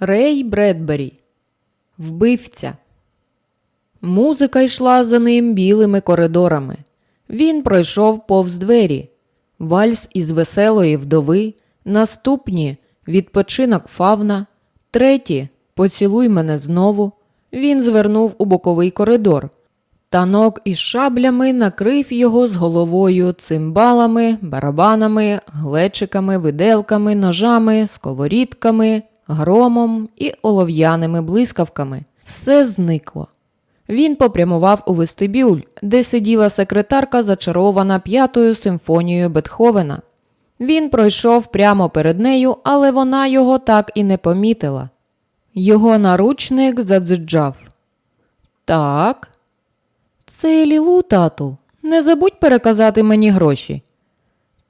Рей Бредбері. Вбивця. Музика йшла за ним білими коридорами. Він пройшов повз двері. Вальс із веселої вдови. Наступні відпочинок фавна. Треті поцілуй мене знову. Він звернув у боковий коридор. Танок із шаблями накрив його з головою цимбалами, барабанами, глечиками, виделками, ножами, сковорідками, громом і олов'яними блискавками. Все зникло. Він попрямував у вестибюль, де сиділа секретарка, зачарована п'ятою симфонією Бетховена. Він пройшов прямо перед нею, але вона його так і не помітила. Його наручник задзиджав. Так. Це Лілу, тату. Не забудь переказати мені гроші.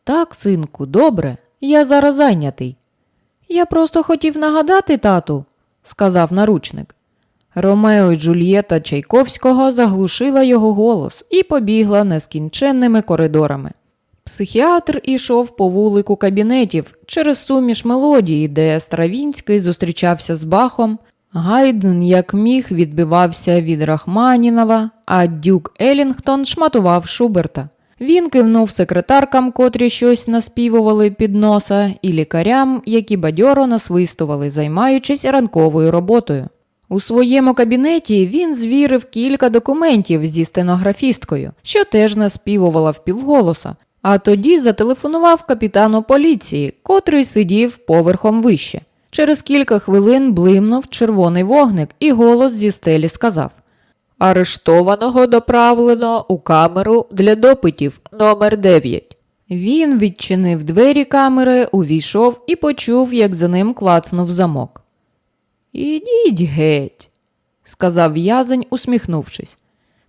Так, синку, добре, я зараз зайнятий. Я просто хотів нагадати, тату, сказав наручник. Ромео і Джульєта Чайковського заглушила його голос і побігла нескінченними коридорами. Психіатр ішов по вулику кабінетів через суміш мелодії, де Стравінський зустрічався з Бахом, Гайден, як міг, відбивався від Рахманінова, а Дюк Елінгтон шматував Шуберта. Він кивнув секретаркам, котрі щось наспівували під носа, і лікарям, які бадьоро насвистували, займаючись ранковою роботою. У своєму кабінеті він звірив кілька документів зі стенографісткою, що теж наспівувала впівголоса, а тоді зателефонував капітану поліції, котрий сидів поверхом вище. Через кілька хвилин блимнув червоний вогник, і голос зі стелі сказав Арештованого доправлено у камеру для допитів номер 9 Він відчинив двері камери, увійшов і почув, як за ним клацнув замок. Ідіть геть, сказав в'язень, усміхнувшись.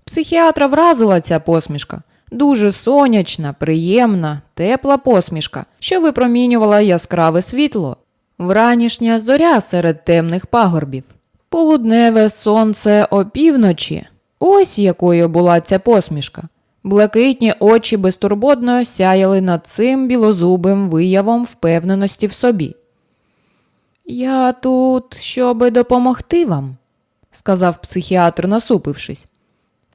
Психіатра вразила ця посмішка. Дуже сонячна, приємна, тепла посмішка, що випромінювала яскраве світло. Вранішня зоря серед темних пагорбів. Полудневе сонце опівночі. Ось якою була ця посмішка. Блакитні очі безтурботно сяяли над цим білозубим виявом впевненості в собі. Я тут, щоби допомогти вам, сказав психіатр, насупившись.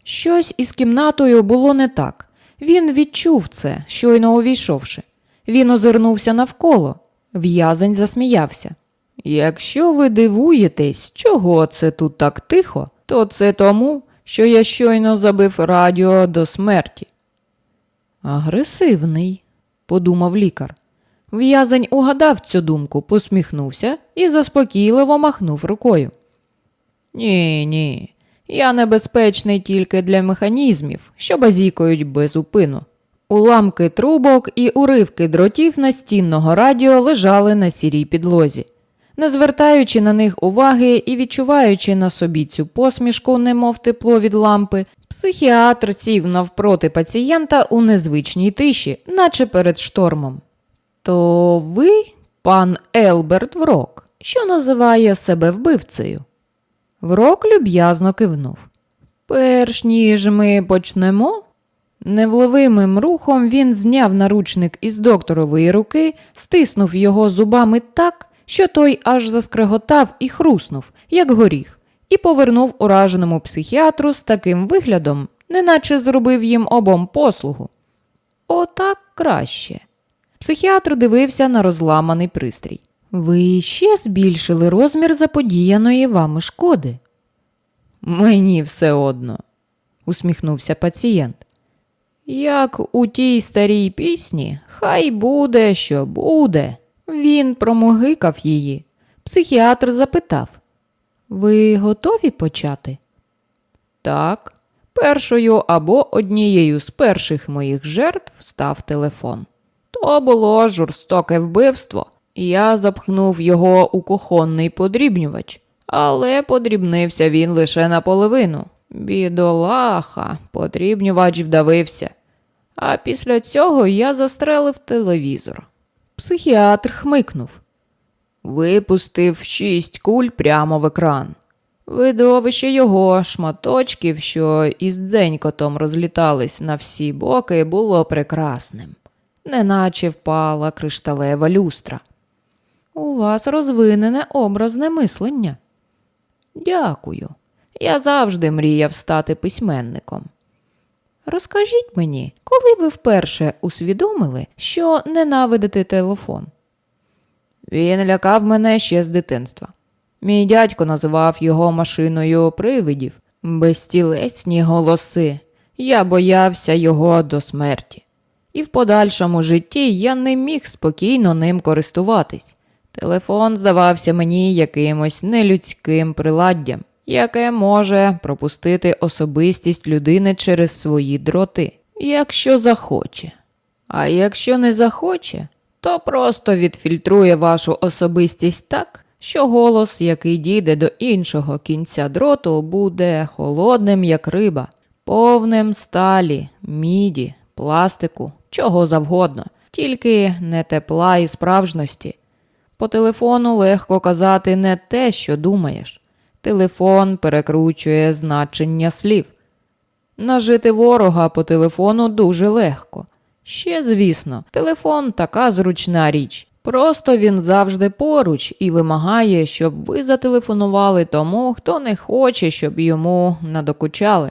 Щось із кімнатою було не так. Він відчув це, щойно увійшовши. Він озирнувся навколо. В'язень засміявся. Якщо ви дивуєтесь, чого це тут так тихо, то це тому, що я щойно забив радіо до смерті. Агресивний, подумав лікар. В'язень угадав цю думку, посміхнувся і заспокійливо махнув рукою. Ні, ні, я небезпечний тільки для механізмів, що базікають без упину. Уламки трубок і уривки дротів настінного радіо лежали на сірій підлозі. Не звертаючи на них уваги і відчуваючи на собі цю посмішку, немов тепло від лампи, психіатр сів навпроти пацієнта у незвичній тиші, наче перед штормом. То ви, пан Елберт Врок, що називає себе вбивцею? Врок люб'язно кивнув. Перш ніж ми почнемо. Невловимим рухом він зняв наручник із докторової руки, стиснув його зубами так, що той аж заскреготав і хруснув, як горіх, і повернув ураженому психіатру з таким виглядом, неначе зробив їм обом послугу. Отак краще. Психіатр дивився на розламаний пристрій. Ви ще збільшили розмір заподіяної вами шкоди. Мені все одно, усміхнувся пацієнт. Як у тій старій пісні, хай буде, що буде. Він промогикав її. Психіатр запитав Ви готові почати? Так, першою або однією з перших моїх жертв став телефон. То було жорстоке вбивство. Я запхнув його у кухонний подрібнювач, але подрібнився він лише наполовину. Бідолаха, подрібнювач вдавився. А після цього я застрелив телевізор. Психіатр хмикнув. Випустив шість куль прямо в екран. Видовище його шматочків, що із дзенькотом розлітались на всі боки, було прекрасним, неначе впала кришталева люстра. У вас розвинене образне мислення. Дякую. Я завжди мріяв стати письменником. Розкажіть мені, коли ви вперше усвідомили, що ненавидите телефон? Він лякав мене ще з дитинства. Мій дядько називав його машиною привидів, безтілесні голоси. Я боявся його до смерті. І в подальшому житті я не міг спокійно ним користуватись. Телефон здавався мені якимось нелюдським приладдям, яке може пропустити особистість людини через свої дроти, якщо захоче. А якщо не захоче, то просто відфільтрує вашу особистість так, що голос, який дійде до іншого кінця дроту, буде холодним, як риба, повним сталі, міді, пластику, чого завгодно, тільки не тепла і справжності. По телефону легко казати не те, що думаєш. Телефон перекручує значення слів. Нажити ворога по телефону дуже легко. Ще, звісно, телефон така зручна річ. Просто він завжди поруч і вимагає, щоб ви зателефонували тому, хто не хоче, щоб йому надокучали.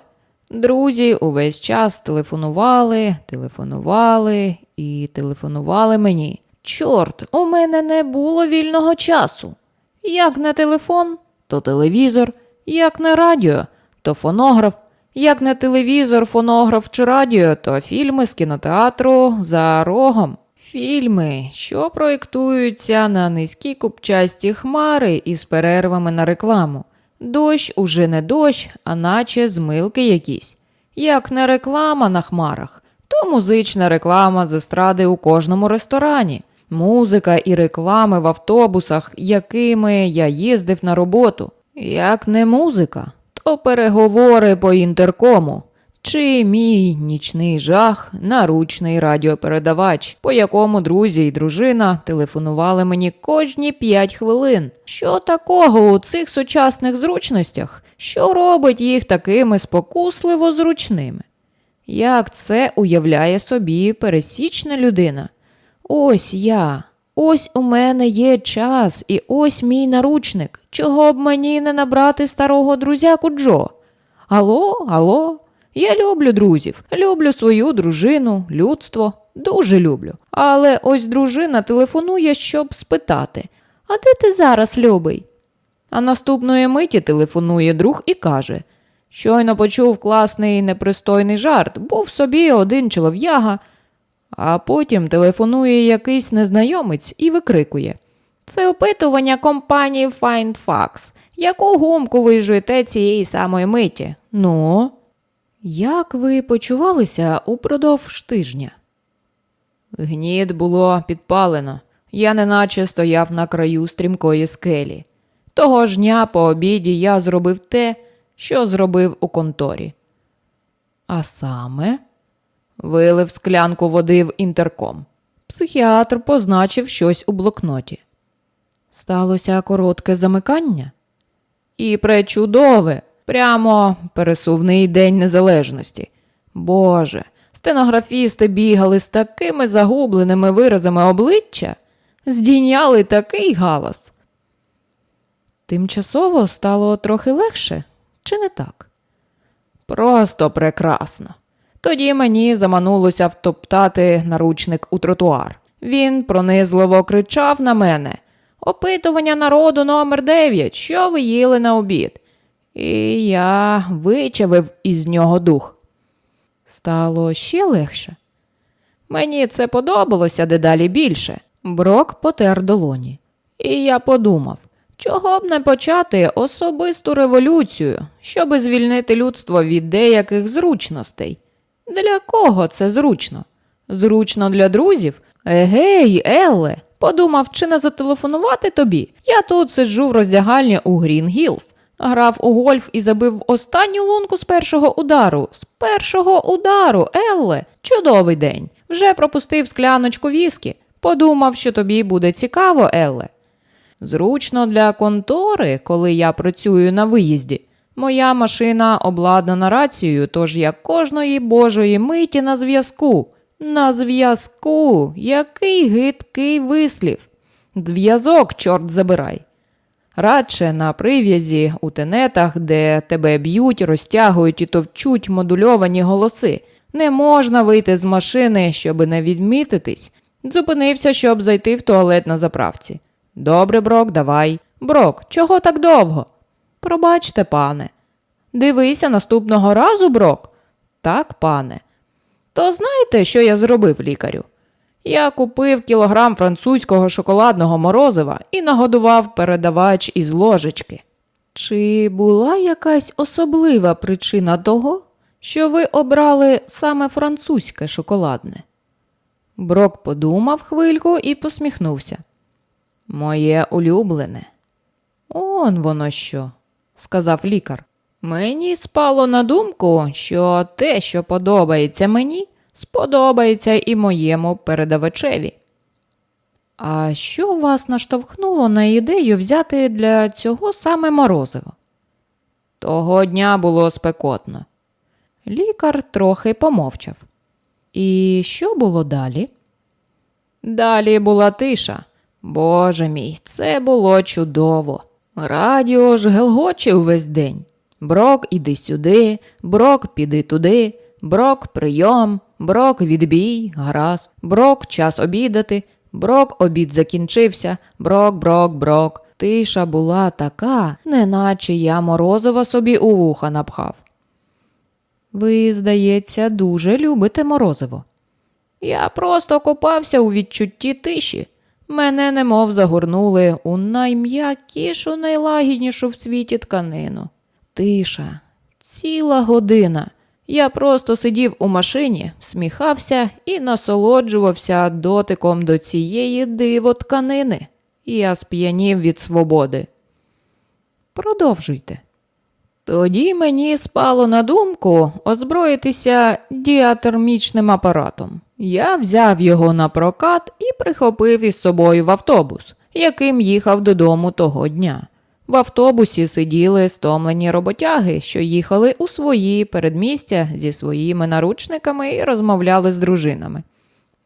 Друзі увесь час телефонували, телефонували і телефонували мені. Чорт, у мене не було вільного часу. Як не телефон, то телевізор, як не радіо, то фонограф, як не телевізор, фонограф чи радіо, то фільми з кінотеатру за рогом. Фільми, що проєктуються на низькі купчасті хмари із перервами на рекламу. Дощ уже не дощ, а наче змилки якісь. Як не реклама на хмарах, то музична реклама з естради у кожному ресторані, музика і реклами в автобусах, якими я їздив на роботу. Як не музика, то переговори по інтеркому. Чи мій нічний жах, наручний радіопередавач, по якому друзі і дружина телефонували мені кожні п'ять хвилин. Що такого у цих сучасних зручностях, що робить їх такими спокусливо зручними? Як це уявляє собі пересічна людина? Ось я, ось у мене є час, і ось мій наручник. Чого б мені не набрати старого друзяку Джо? Алло, алло, я люблю друзів, люблю свою дружину, людство, дуже люблю. Але ось дружина телефонує, щоб спитати: А де ти зараз, любий? А наступної миті телефонує друг і каже: Щойно почув класний непристойний жарт, був собі один чолов'яга, а потім телефонує якийсь незнайомець і викрикує. Це опитування компанії FindFax. Яку гумку ви жуєте цієї самої миті? Ну? Як ви почувалися упродовж тижня? Гнід було підпалено. Я неначе стояв на краю стрімкої скелі. Того ж дня по обіді я зробив те, що зробив у конторі. А саме вилив склянку води в інтерком. Психіатр позначив щось у блокноті. Сталося коротке замикання? І пречудове, прямо пересувний день незалежності. Боже, стенографісти бігали з такими загубленими виразами обличчя, здійняли такий галас. Тимчасово стало трохи легше, чи не так? Просто прекрасно. Тоді мені заманулося втоптати наручник у тротуар. Він пронизливо кричав на мене. Опитування народу номер 9 що ви їли на обід? І я вичавив із нього дух. Стало ще легше. Мені це подобалося дедалі більше. Брок потер долоні. І я подумав, чого б не почати особисту революцію, щоби звільнити людство від деяких зручностей. Для кого це зручно? Зручно для друзів? Егей, Елле, подумав, чи не зателефонувати тобі. Я тут сиджу в роздягальні у Грін Гілз, грав у гольф і забив останню лунку з першого удару. З першого удару, Елле, чудовий день. Вже пропустив скляночку віскі. Подумав, що тобі буде цікаво, Елле. Зручно для контори, коли я працюю на виїзді. Моя машина обладнана рацією, тож я кожної божої миті на зв'язку. На зв'язку, який гидкий вислів. Зв'язок, чорт забирай. Радше на прив'язі у тенетах, де тебе б'ють, розтягують і товчуть модульовані голоси. Не можна вийти з машини, щоби не відмітитись. Зупинився, щоб зайти в туалет на заправці. Добре, Брок, давай. Брок, чого так довго? Пробачте, пане. Дивися наступного разу, Брок. Так, пане. То знаєте, що я зробив лікарю? Я купив кілограм французького шоколадного морозива і нагодував передавач із ложечки. Чи була якась особлива причина того, що ви обрали саме французьке шоколадне? Брок подумав хвильку і посміхнувся. Моє улюблене. Он воно що, сказав лікар. Мені спало на думку, що те, що подобається мені, сподобається і моєму передавачеві. А що вас наштовхнуло на ідею взяти для цього саме морозиво? Того дня було спекотно. Лікар трохи помовчав. І що було далі? Далі була тиша. Боже мій, це було чудово. Радіо ж гелгоче увесь день. Брок, іди сюди, брок, піди туди, брок, прийом, брок, відбій, гаразд, брок, час обідати, брок, обід закінчився, брок, брок, брок. Тиша була така, неначе я морозива собі у вуха напхав. Ви, здається, дуже любите морозиво. Я просто купався у відчутті тиші. Мене немов загорнули у найм'якішу, найлагіднішу в світі тканину. Тиша, ціла година. Я просто сидів у машині, всміхався і насолоджувався дотиком до цієї диво тканини. Я сп'янів від свободи. Продовжуйте. Тоді мені спало на думку озброїтися діатермічним апаратом. Я взяв його на прокат і прихопив із собою в автобус, яким їхав додому того дня. В автобусі сиділи стомлені роботяги, що їхали у свої передмістя зі своїми наручниками і розмовляли з дружинами.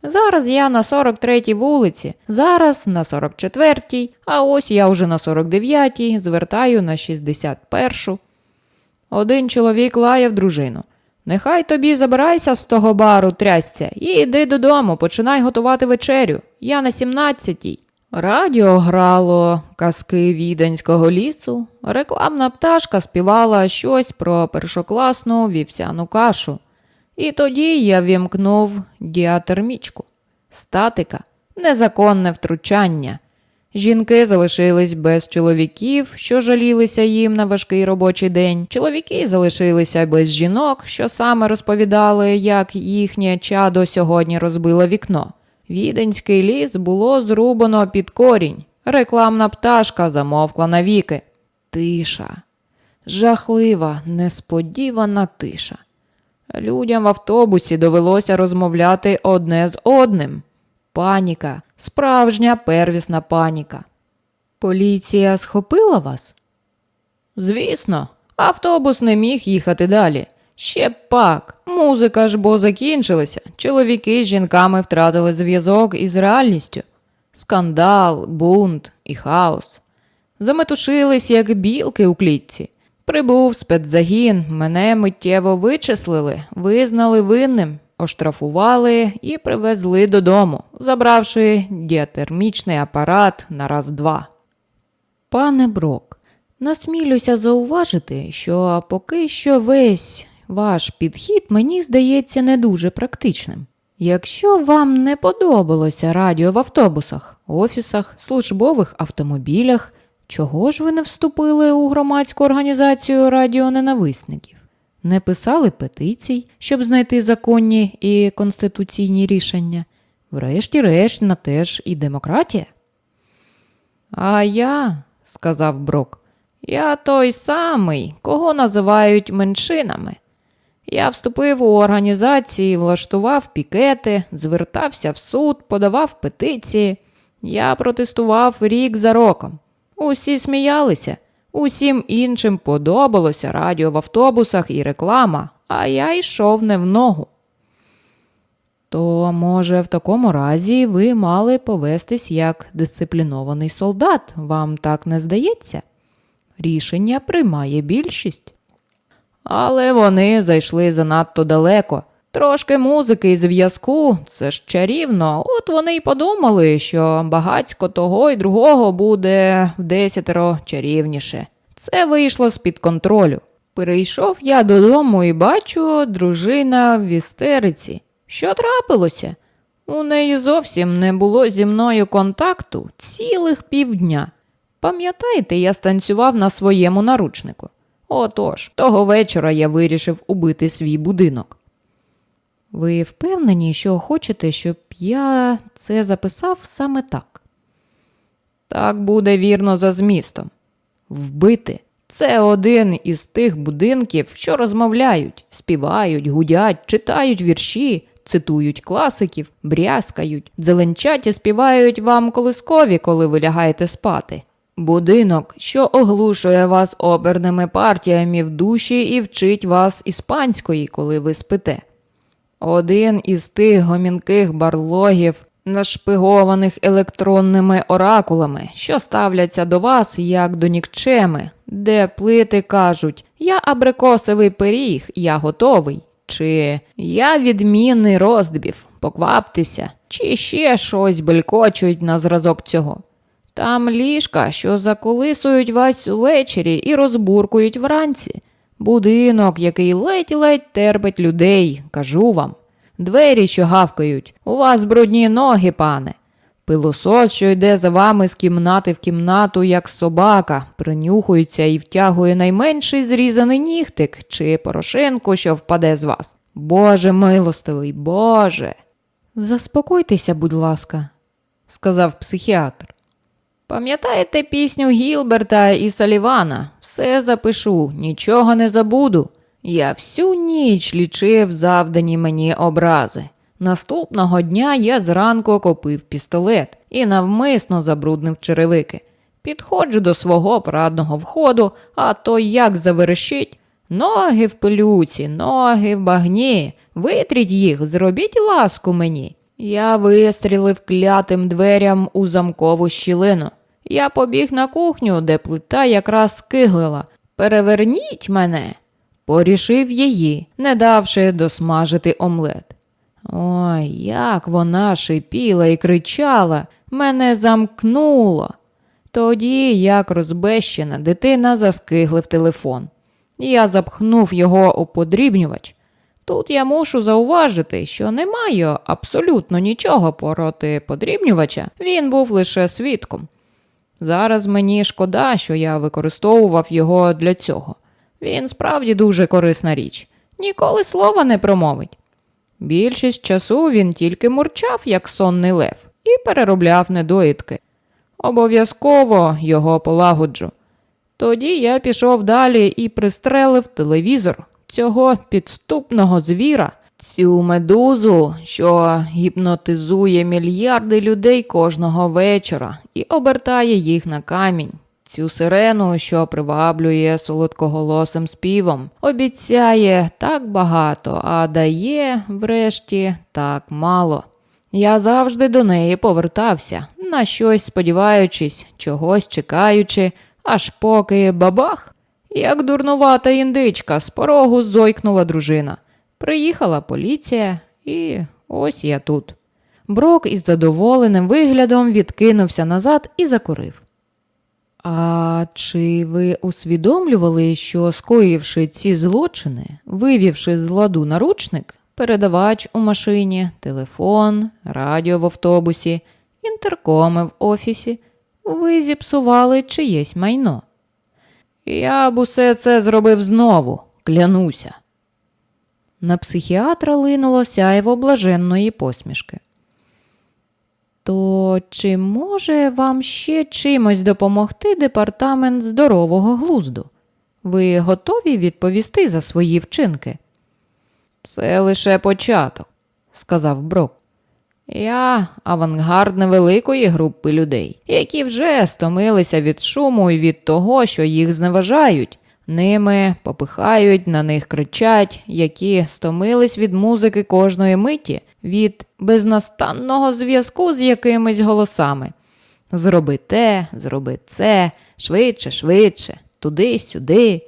Зараз я на 43-й вулиці, зараз на 44-й, а ось я вже на 49-й, звертаю на 61-шу. Один чоловік лаяв дружину. Нехай тобі забирайся з того бару, трясця, і йди додому, починай готувати вечерю. Я на 17-й. Радіо грало казки віденського лісу, рекламна пташка співала щось про першокласну вівсяну кашу. І тоді я вімкнув діатермічку. Статика, незаконне втручання. Жінки залишились без чоловіків, що жалілися їм на важкий робочий день. Чоловіки залишилися без жінок, що саме розповідали, як їхнє чадо сьогодні розбило вікно. Віденський ліс було зрубано під корінь. Рекламна пташка замовкла навіки. Тиша. Жахлива, несподівана тиша. Людям в автобусі довелося розмовляти одне з одним. Паніка, справжня первісна паніка. Поліція схопила вас? Звісно, автобус не міг їхати далі. Ще пак, музика ж бо закінчилася. Чоловіки з жінками втратили зв'язок із реальністю. Скандал, бунт і хаос. Заметушились, як білки у клітці. Прибув спецзагін, мене миттєво вичислили, визнали винним, оштрафували і привезли додому, забравши діатермічний апарат на раз-два. Пане Брок, насмілюся зауважити, що поки що весь ваш підхід мені здається не дуже практичним. Якщо вам не подобалося радіо в автобусах, офісах, службових автомобілях, чого ж ви не вступили у громадську організацію радіоненависників? Не писали петицій, щоб знайти законні і конституційні рішення? Врешті-решт на те ж і демократія? А я, сказав Брок, я той самий, кого називають меншинами. Я вступив у організації, влаштував пікети, звертався в суд, подавав петиції. Я протестував рік за роком. Усі сміялися, усім іншим подобалося радіо в автобусах і реклама, а я йшов не в ногу. То, може, в такому разі ви мали повестись як дисциплінований солдат, вам так не здається? Рішення приймає більшість. Але вони зайшли занадто далеко. Трошки музики і зв'язку це ж чарівно. От вони й подумали, що багацько того й другого буде в десятеро чарівніше. Це вийшло з-під контролю. Перейшов я додому і бачу, дружина в істериці. Що трапилося? У неї зовсім не було зі мною контакту цілих півдня. Пам'ятаєте, я станцював на своєму наручнику. Отож, того вечора я вирішив убити свій будинок. Ви впевнені, що хочете, щоб я це записав саме так? Так буде вірно за змістом. Вбити це один із тих будинків, що розмовляють, співають, гудять, читають вірші, цитують класиків, брязкають, зеленчаті співають вам колискові, коли ви лягаєте спати. Будинок, що оглушує вас оперними партіями в душі і вчить вас іспанської, коли ви спите. Один із тих гомінких барлогів, нашпигованих електронними оракулами, що ставляться до вас як до нікчеми, де плити кажуть Я абрикосовий пиріг, я готовий, чи Я відмінний роздбів, покваптеся, чи ще щось белькочуть на зразок цього. Там ліжка, що заколисують вас увечері і розбуркують вранці. Будинок, який ледь-ледь терпить людей, кажу вам. Двері, що гавкають, у вас брудні ноги, пане. Пилосос, що йде за вами з кімнати в кімнату, як собака, принюхується і втягує найменший зрізаний нігтик чи порошинку, що впаде з вас. Боже милостивий, Боже. Заспокойтеся, будь ласка, сказав психіатр. Пам'ятаєте пісню Гілберта і Салівана? Все запишу, нічого не забуду. Я всю ніч лічив завдані мені образи. Наступного дня я зранку копив пістолет і навмисно забруднив черевики. Підходжу до свого парадного входу, а то як заверещить. Ноги в пилюці, ноги в багні, витріть їх, зробіть ласку мені. Я вистрілив клятим дверям у замкову щілину. Я побіг на кухню, де плита якраз скиглила. Переверніть мене. Порішив її, не давши досмажити омлет. Ой, як вона шипіла і кричала, мене замкнуло. Тоді, як розбещена, дитина заскиглив телефон. Я запхнув його у подрібнювач. Тут я мушу зауважити, що не маю абсолютно нічого проти подрібнювача, він був лише свідком. Зараз мені шкода, що я використовував його для цього. Він справді дуже корисна річ, ніколи слова не промовить. Більшість часу він тільки мурчав, як сонний лев, і переробляв недоїдки. Обов'язково його полагоджу. Тоді я пішов далі і пристрелив телевізор цього підступного звіра, цю медузу, що гіпнотизує мільярди людей кожного вечора і обертає їх на камінь. Цю сирену, що приваблює солодкоголосим співом, обіцяє так багато, а дає, врешті, так мало. Я завжди до неї повертався, на щось сподіваючись, чогось чекаючи, аж поки бабах. Як дурнувата індичка, з порогу зойкнула дружина. Приїхала поліція, і ось я тут. Брок із задоволеним виглядом відкинувся назад і закурив. А чи ви усвідомлювали, що скоївши ці злочини, вивівши з ладу наручник, передавач у машині, телефон, радіо в автобусі, інтеркоми в офісі, ви зіпсували чиєсь майно? Я б усе це зробив знову, клянуся. На психіатра линуло сяйво блаженної посмішки. То чи може вам ще чимось допомогти департамент здорового глузду? Ви готові відповісти за свої вчинки? Це лише початок, сказав Брок. Я авангард невеликої групи людей, які вже стомилися від шуму і від того, що їх зневажають. Ними попихають, на них кричать, які стомились від музики кожної миті, від безнастанного зв'язку з якимись голосами. Зроби те, зроби це, швидше, швидше, туди-сюди.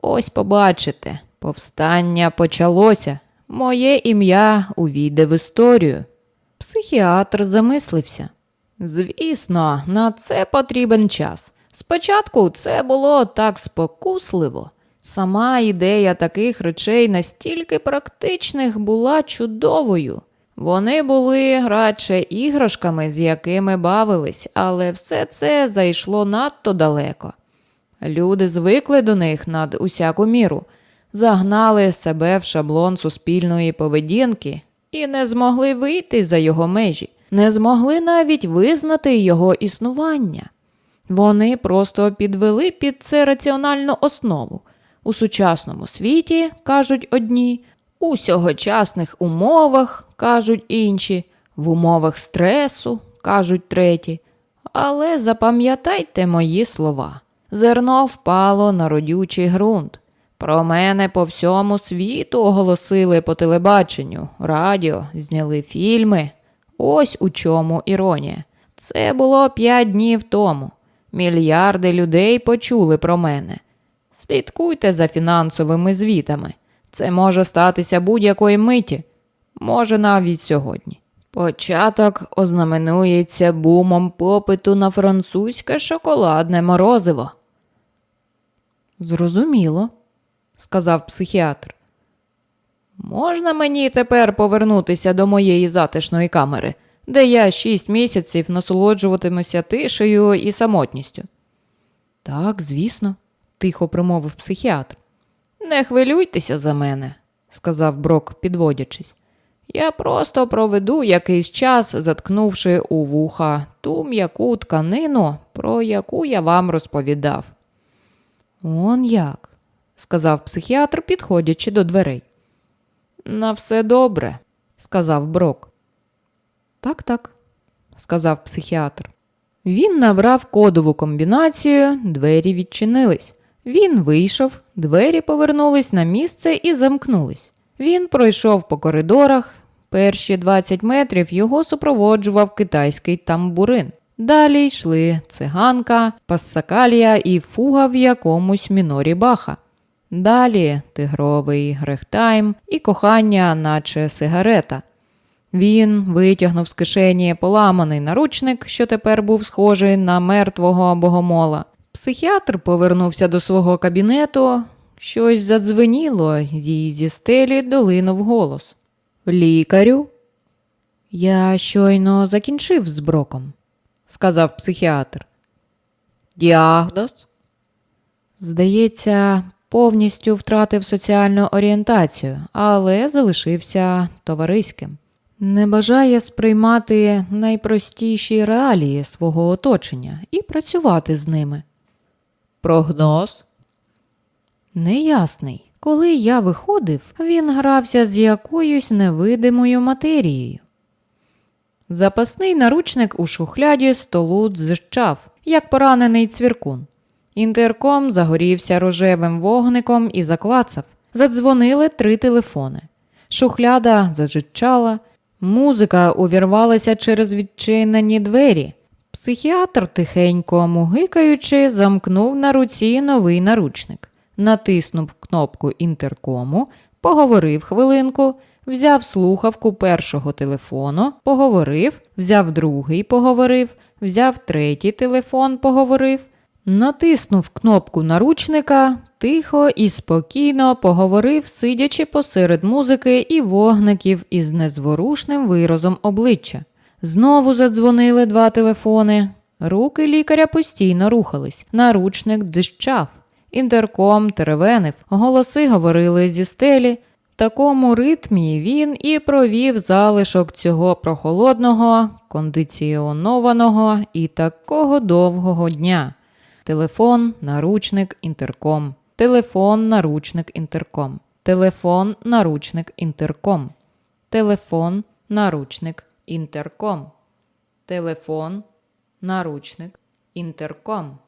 Ось побачите, повстання почалося. Моє ім'я увійде в історію. Психіатр замислився. Звісно, на це потрібен час. Спочатку це було так спокусливо. Сама ідея таких речей настільки практичних була чудовою. Вони були радше іграшками, з якими бавились, але все це зайшло надто далеко. Люди звикли до них над усяку міру, загнали себе в шаблон суспільної поведінки і не змогли вийти за його межі, не змогли навіть визнати його існування. Вони просто підвели під це раціональну основу. У сучасному світі, кажуть одні, у сьогочасних умовах, кажуть інші, в умовах стресу, кажуть треті. Але запам'ятайте мої слова. Зерно впало на родючий ґрунт. Про мене по всьому світу оголосили по телебаченню, радіо, зняли фільми. Ось у чому іронія. Це було п'ять днів тому. Мільярди людей почули про мене. Слідкуйте за фінансовими звітами. Це може статися будь-якої миті, може навіть сьогодні. Початок ознаменується бумом попиту на французьке шоколадне морозиво. Зрозуміло, сказав психіатр. Можна мені тепер повернутися до моєї затишної камери, де я шість місяців насолоджуватимуся тишею і самотністю? Так, звісно, тихо промовив психіатр. Не хвилюйтеся за мене, сказав Брок, підводячись. Я просто проведу якийсь час, заткнувши у вуха ту м'яку тканину, про яку я вам розповідав. Он як, сказав психіатр, підходячи до дверей. На все добре, сказав Брок. Так, так, сказав психіатр. Він набрав кодову комбінацію, двері відчинились. Він вийшов, двері повернулись на місце і замкнулись. Він пройшов по коридорах. Перші 20 метрів його супроводжував китайський тамбурин. Далі йшли циганка, пассакалія і фуга в якомусь мінорі баха. Далі тигровий грехтайм і кохання, наче сигарета. Він витягнув з кишені поламаний наручник, що тепер був схожий на мертвого богомола. Психіатр повернувся до свого кабінету. Щось задзвеніло, їй зі стелі долинув голос. Лікарю? Я щойно закінчив з броком, сказав психіатр. Діагноз? Здається, повністю втратив соціальну орієнтацію, але залишився товариським. Не бажає сприймати найпростіші реалії свого оточення і працювати з ними. Прогноз? Неясний. Коли я виходив, він грався з якоюсь невидимою матерією. Запасний наручник у шухляді столу дзищав, як поранений цвіркун. Інтерком загорівся рожевим вогником і заклацав. Задзвонили три телефони. Шухляда зажичала, музика увірвалася через відчинені двері. Психіатр, тихенько мугикаючи, замкнув на руці новий наручник, натиснув кнопку інтеркому, поговорив хвилинку, взяв слухавку першого телефону, поговорив, взяв другий, поговорив, взяв третій телефон, поговорив, натиснув кнопку наручника, тихо і спокійно поговорив, сидячи посеред музики і вогників із незворушним виразом обличчя. Знову задзвонили два телефони. Руки лікаря постійно рухались, наручник дзищав. Інтерком теревенив, голоси говорили зі стелі. В такому ритмі він і провів залишок цього прохолодного, кондиціонованого і такого довгого дня. Телефон, наручник, інтерком. Телефон, наручник, інтерком. Телефон, наручник, інтерком. Телефон, наручник, інтерком. Телефон, наручник, інтерком.